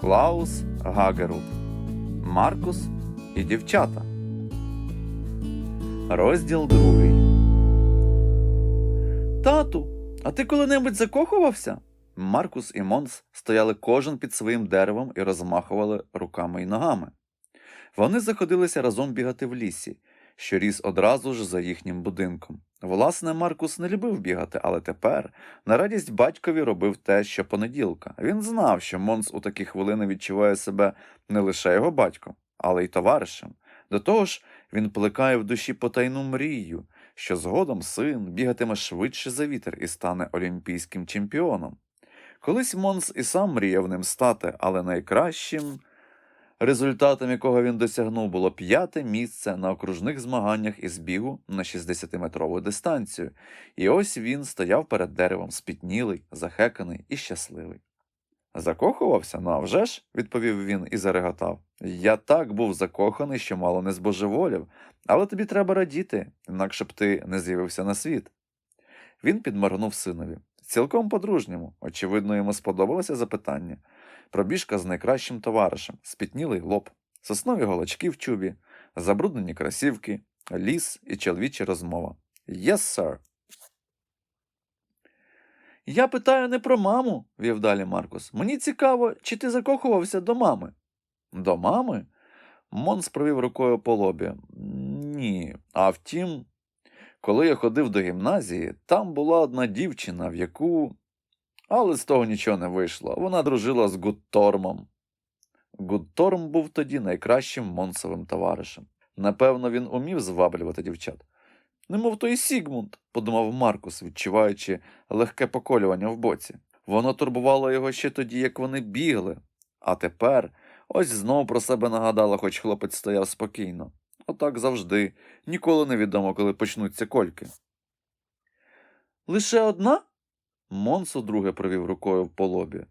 Клаус Гагерут, Маркус і дівчата. Розділ другий. Тату, а ти коли-небудь закохувався? Маркус і Монс стояли кожен під своїм деревом і розмахували руками й ногами. Вони заходилися разом бігати в лісі, що ріс одразу ж за їхнім будинком. Власне, Маркус не любив бігати, але тепер, на радість батькові, робив те, що понеділка. Він знав, що Монс у такі хвилини відчуває себе не лише його батьком, але й товаришем. До того ж, він плекає в душі потайну мрію, що згодом син бігатиме швидше за вітер і стане олімпійським чемпіоном. Колись Монс і сам мріяв ним стати, але найкращим результатом якого він досягнув було п'яте місце на окружних змаганнях із бігу на 60-метрову дистанцію. І ось він стояв перед деревом, спітнілий, захеканий і щасливий. Закохувався? Ну, а вже ж, відповів він і зареготав. Я так був закоханий, що мало не збожеволів, але тобі треба радіти, інакше б ти не з'явився на світ. Він підморгнув синові. Цілком по-дружньому, очевидно, йому сподобалося запитання. Пробіжка з найкращим товаришем, спітнілий лоб, соснові голочки в чубі, забруднені красівки, ліс і чоловіча розмова. Yes, sir. Я питаю не про маму, вів далі Маркус. Мені цікаво, чи ти закохувався до мами? До мами? Монс провів рукою по лобі. Ні. А втім, коли я ходив до гімназії, там була одна дівчина, в яку. Але з того нічого не вийшло. Вона дружила з Гудтормом. Гудторм був тоді найкращим Монсовим товаришем. Напевно, він умів зваблювати дівчат. Немов той Сігмунд, подумав Маркус, відчуваючи легке поколювання в боці. Воно турбувало його ще тоді, як вони бігли. А тепер ось знов про себе нагадала, хоч хлопець стояв спокійно. Отак завжди, ніколи не відомо, коли почнуться кольки. Лише одна? Монс удруге провів рукою по лобі.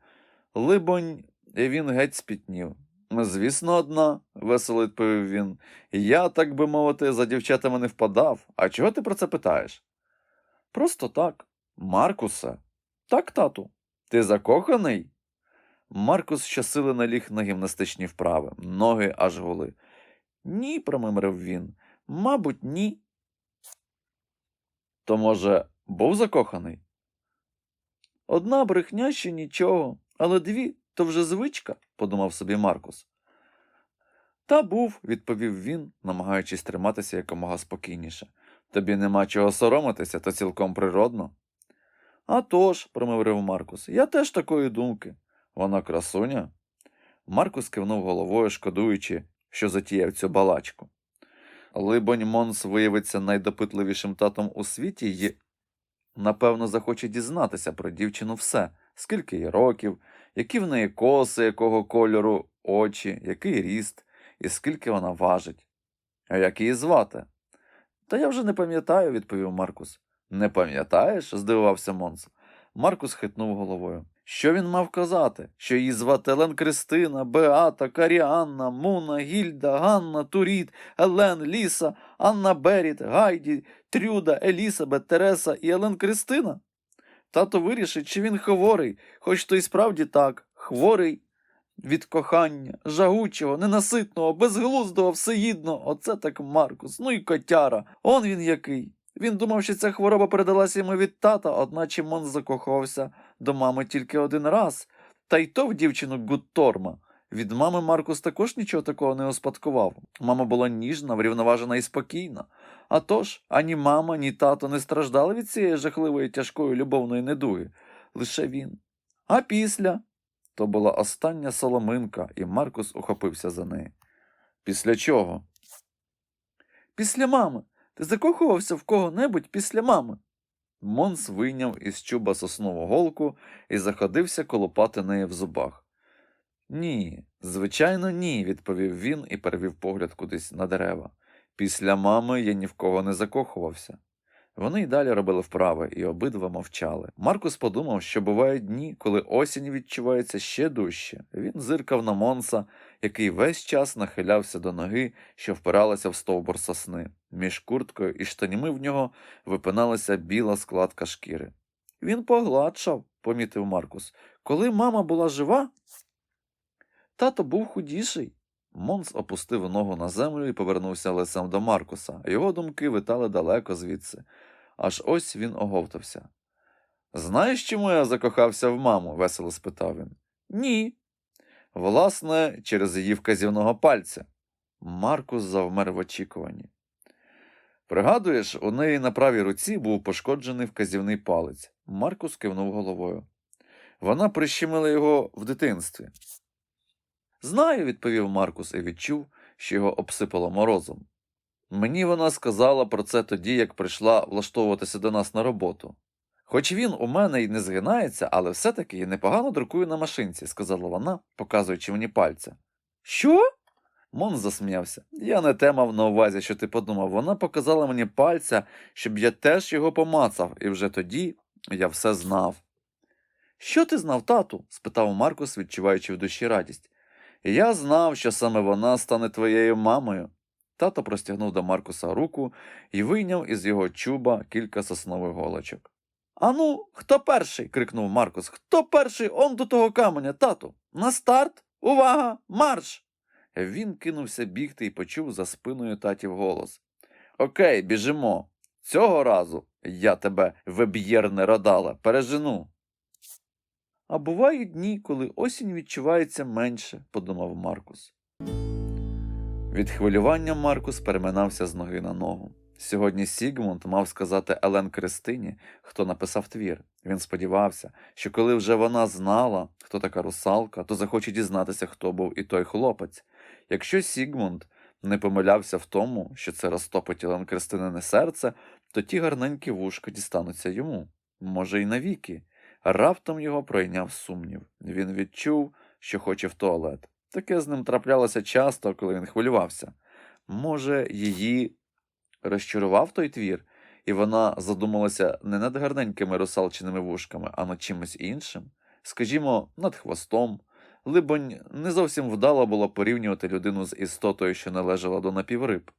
Либонь, він геть спітнів. Звісно, одна, весело відповів він. Я, так би мовити, за дівчатами не впадав. А чого ти про це питаєш? Просто так. Маркусе. Так, тату. Ти закоханий? Маркус щосили наліг на гімнастичні вправи, ноги аж гули. Ні, промимрив він. Мабуть, ні. То, може, був закоханий? Одна брехня ще нічого, але дві то вже звичка, подумав собі Маркус. Та був, відповів він, намагаючись триматися якомога спокійніше. Тобі нема чого соромитися, то цілком природно. «А тож», – промовив Маркус, я теж такої думки. Вона красуня. Маркус кивнув головою, шкодуючи, що затіяв цю балачку. Либонь, Монс виявиться найдопитливішим татом у світі і, напевно, захоче дізнатися про дівчину все, скільки їй років, які в неї коси, якого кольору очі, який ріст, і скільки вона важить. А як її звати? Та я вже не пам'ятаю, відповів Маркус. Не пам'ятаєш? здивувався Монс. Маркус хитнув головою. Що він мав казати? Що її звати Елен Кристина, Беата, Каріанна, Муна, Гільда, Ганна, Туріт, Елен, Ліса, Анна Беріт, Гайді, Трюда, Елісабет, Тереса і Елен Кристина? Тато вирішить, чи він хворий, хоч то й справді так, хворий від кохання, жагучого, ненаситного, безглуздого, всеїдного. Оце так Маркус, ну і котяра. Он він який. Він думав, що ця хвороба передалася йому від тата, одначе Монс закохався до мами тільки один раз, та й то в дівчину Гутторма. Від мами Маркус також нічого такого не успадкував. Мама була ніжна, врівноважена і спокійна. А тож, ані мама, ні тато не страждали від цієї жахливої тяжкої любовної недуги. Лише він. А після. То була остання соломинка, і Маркус ухопився за неї. Після чого? Після мами. Ти закохувався в кого-небудь після мами. Монс вийняв із чуба соснову голку і заходився колопати неї в зубах. Ні, звичайно, ні, відповів він і перевів погляд кудись на дерева. Після мами я ні в кого не закохувався. Вони й далі робили вправи, і обидва мовчали. Маркус подумав, що бувають дні, коли осінь відчувається ще дужче. Він зиркав на Монса, який весь час нахилявся до ноги, що впиралася в стовбур сосни. Між курткою і штанями в нього випиналася біла складка шкіри. Він погладшав, помітив Маркус. Коли мама була жива, Тато був худіший. Монс опустив ногу на землю і повернувся лицем до Маркуса. Його думки витали далеко звідси. Аж ось він оговтався. Знаєш, чому я закохався в маму? весело спитав він. Ні. Власне, через її вказівного пальця. Маркус завмер в очікуванні. Пригадуєш, у неї на правій руці був пошкоджений вказівний палець. Маркус кивнув головою. Вона прищемила його в дитинстві. Знаю, відповів Маркус і відчув, що його обсипало морозом. Мені вона сказала про це тоді, як прийшла влаштовуватися до нас на роботу. Хоч він у мене й не згинається, але все-таки непогано друкує на машинці, сказала вона, показуючи мені пальця. Що? Мон засміявся. Я не те мав на увазі, що ти подумав. Вона показала мені пальця, щоб я теж його помацав, і вже тоді я все знав. Що ти знав, тату? спитав Маркус, відчуваючи в душі радість. Я знав, що саме вона стане твоєю мамою. Тато простягнув до Маркуса руку і вийняв із його чуба кілька соснових голочок. Ану, хто перший? крикнув Маркус. Хто перший он до того каменя, тату? На старт? Увага! Марш! Він кинувся бігти і почув за спиною татів голос. Окей, біжимо. Цього разу я тебе, веб'єрне родала, пережену. А бувають дні, коли осінь відчувається менше, подумав Маркус. Від хвилювання Маркус переминався з ноги на ногу. Сьогодні Сігмунд мав сказати Елен Кристині, хто написав твір. Він сподівався, що коли вже вона знала, хто така русалка, то захоче дізнатися, хто був і той хлопець. Якщо Сігмунд не помилявся в тому, що це розтопить Елен Кристинине серце, то ті гарненькі вушка дістануться йому, може, й навіки. Раптом його пройняв сумнів. Він відчув, що хоче в туалет. Таке з ним траплялося часто, коли він хвилювався. Може, її розчарував той твір, і вона задумалася не над гарненькими русалчиними вушками, а над чимось іншим, скажімо, над хвостом. Либонь, не зовсім вдало було порівнювати людину з істотою, що належала до напівриб.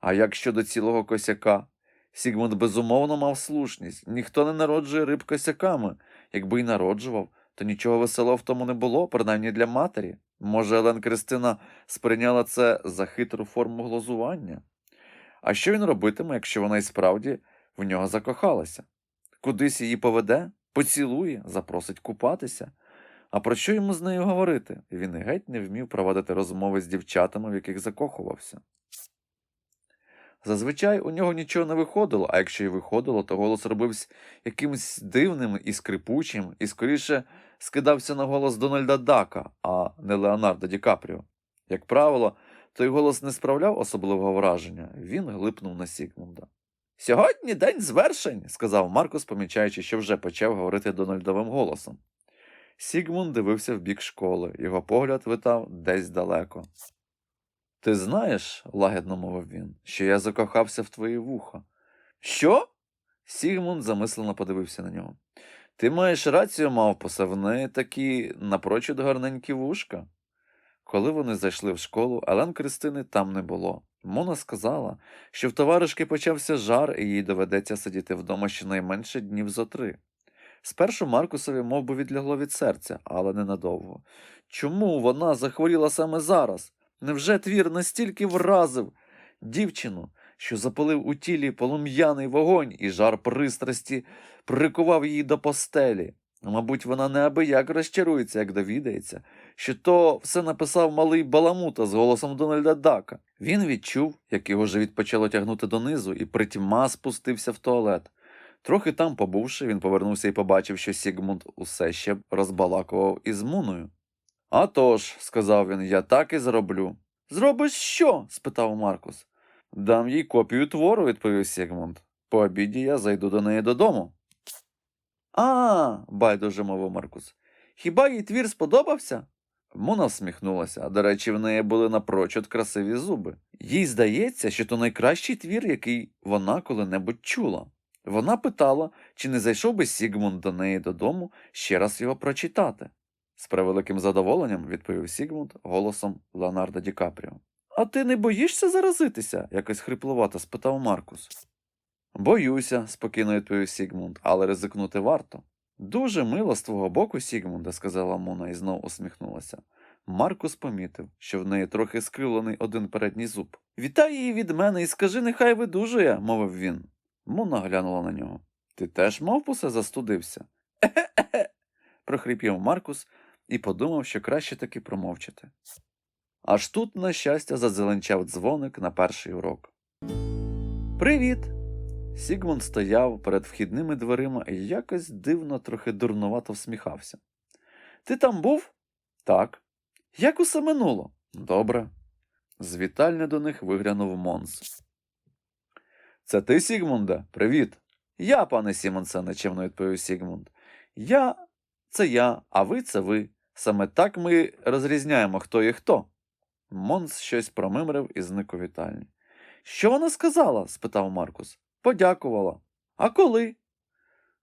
А як щодо цілого косяка? Сігмунд безумовно мав слушність. Ніхто не народжує риб косяками. Якби й народжував, то нічого веселого в тому не було, принаймні для матері. Може, Елен Кристина сприйняла це за хитру форму глузування? А що він робитиме, якщо вона і справді в нього закохалася? Кудись її поведе, поцілує, запросить купатися. А про що йому з нею говорити? Він геть не вмів проводити розмови з дівчатами, в яких закохувався. Зазвичай у нього нічого не виходило, а якщо й виходило, то голос робився якимось дивним і скрипучим, і скоріше скидався на голос Дональда Дака, а не Леонардо Ді Капріо. Як правило, той голос не справляв особливого враження, він глипнув на Сігмунда. Сьогодні день звершень, сказав Маркус, помічаючи, що вже почав говорити Дональдовим голосом. Сігмунд дивився в бік школи, його погляд витав десь далеко. Ти знаєш, лагідно мовив він, що я закохався в твої вуха. Що? Сігмунд замислено подивився на нього. Ти маєш рацію, мавпосе, в неї такі напрочуд гарненькі вушка. Коли вони зайшли в школу, Елен Кристини там не було. Мона сказала, що в товаришки почався жар, і їй доведеться сидіти вдома щонайменше днів зо три. Спершу Маркусові мов би, відлягло від серця, але ненадовго. Чому вона захворіла саме зараз? Невже твір настільки вразив дівчину, що запалив у тілі полум'яний вогонь, і жар пристрасті прикував її до постелі? Мабуть, вона неабияк розчарується, як довідається, що то все написав малий баламута з голосом Дональда Дака. Він відчув, як його живіт почало тягнути донизу, і притьма спустився в туалет. Трохи там побувши, він повернувся і побачив, що Сігмунд усе ще розбалакував із Муною. «А тож», – сказав він, я так і зроблю. Зробиш що? спитав Маркус. Дам їй копію твору, відповів Сігмунд. По обіді я зайду до неї додому. А, байдуже мовив Маркус. Хіба їй твір сподобався? Муна всміхнулася, а до речі, в неї були напрочуд красиві зуби. Їй здається, що то найкращий твір, який вона коли-небудь чула. Вона питала, чи не зайшов би Сігмунд до неї додому ще раз його прочитати. З превеликим задоволенням відповів Сігмунд голосом Леонардо Ді Капріо. А ти не боїшся заразитися? якось хрипловато спитав Маркус. Боюся, спокійно відповів Сігмунд, але ризикнути варто. Дуже мило з твого боку, Сігмунда, сказала Мона і знов усміхнулася. Маркус помітив, що в неї трохи скривлений один передній зуб. Вітай її від мене і скажи, нехай видужує, мовив він. Муна глянула на нього. Ти теж мовпусе застудився? Е-е-е. прохрипів Маркус і подумав, що краще таки промовчати. Аж тут, на щастя, задзеленчав дзвоник на перший урок. Привіт! Сігмунд стояв перед вхідними дверима і якось дивно, трохи дурнувато всміхався. Ти там був? Так. Як усе минуло? Добре. З вітальні до них виглянув Монс. Це ти, Сігмунде? Привіт. Я, пане Сімонсе, нечемно відповів Сігмунд. Я це я, а ви це ви. Саме так ми розрізняємо, хто є хто. Монс щось промимрив і зник у вітальні. Що вона сказала? спитав Маркус. Подякувала. А коли?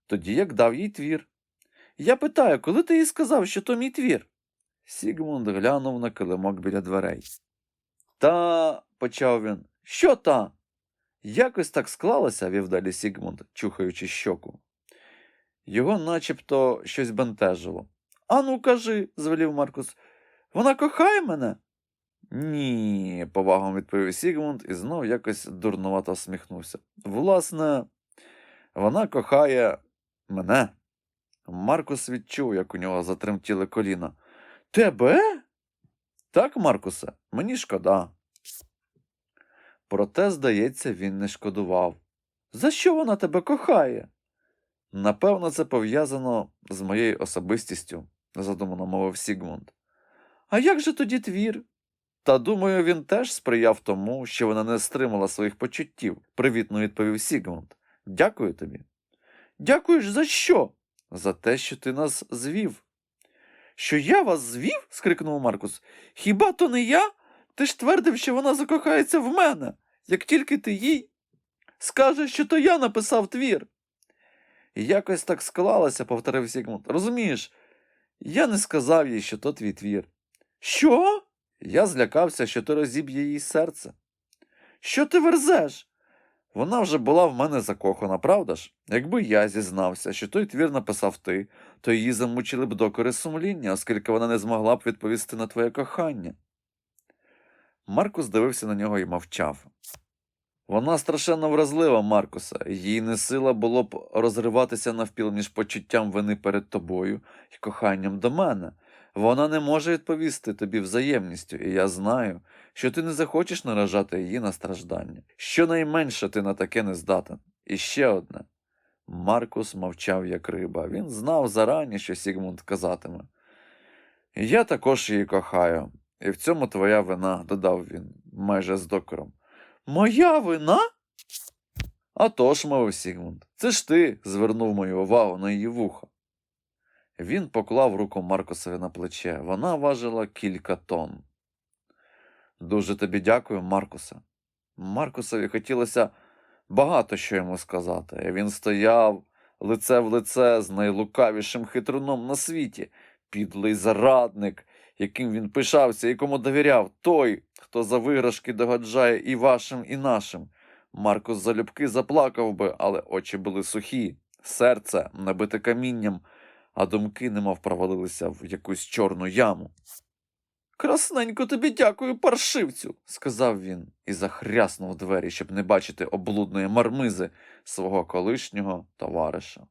Тоді як дав їй твір. Я питаю, коли ти їй сказав, що то мій твір? Сігмунд глянув на килимок біля дверей. Та, почав він. Що та? Якось так склалося, вів далі Сігмунд, чухаючи щоку. Його начебто щось бентежило. Ану, кажи, звелів Маркус, вона кохає мене? Ні, повагом відповів Сігмунд і знов якось дурнувато всміхнувся. Власне, вона кохає мене. Маркус відчув, як у нього затремтіли коліна. Тебе? Так, Маркусе, мені шкода. Проте, здається, він не шкодував. За що вона тебе кохає? Напевно, це пов'язано з моєю особистістю, задумано мовив Сігмунд. А як же тоді твір? Та думаю, він теж сприяв тому, що вона не стримала своїх почуттів, привітно відповів Сігмунд. Дякую тобі. Дякуєш за що? За те, що ти нас звів. Що я вас звів? скрикнув Маркус. Хіба то не я? Ти ж твердив, що вона закохається в мене, як тільки ти їй скажеш, що то я написав твір. Якось так склалося, повторив Сігмунд. Розумієш, я не сказав їй, що то твій твір. Що? Я злякався, що ти розіб'є їй серце. Що ти верзеш? Вона вже була в мене закохана, правда ж? Якби я зізнався, що той твір написав ти, то її замучили б докори сумління, оскільки вона не змогла б відповісти на твоє кохання. Маркус дивився на нього і мовчав. Вона страшенно вразлива, Маркуса, їй не сила було б розриватися навпіл між почуттям вини перед тобою і коханням до мене. Вона не може відповісти тобі взаємністю, і я знаю, що ти не захочеш наражати її на страждання. Щонайменше ти на таке не здатен. І ще одне. Маркус мовчав, як риба. Він знав зарані, що Сігмунд казатиме. Я також її кохаю, і в цьому твоя вина, додав він, майже з докором. Моя вина? «А тож, мовив Сігмунд, це ж ти звернув мою увагу на її вуха. Він поклав руку Маркусові на плече. Вона важила кілька тонн. Дуже тобі дякую, Маркусе. Маркусові хотілося багато що йому сказати. Він стояв лице в лице з найлукавішим хитруном на світі, підлий зарадник, яким він пишався і кому довіряв, той, хто за виграшки догоджає і вашим, і нашим. Маркус залюбки заплакав би, але очі були сухі, серце набите камінням а думки немов провалилися в якусь чорну яму. Красненько тобі дякую, паршивцю, сказав він і захряснув двері, щоб не бачити облудної мармизи свого колишнього товариша.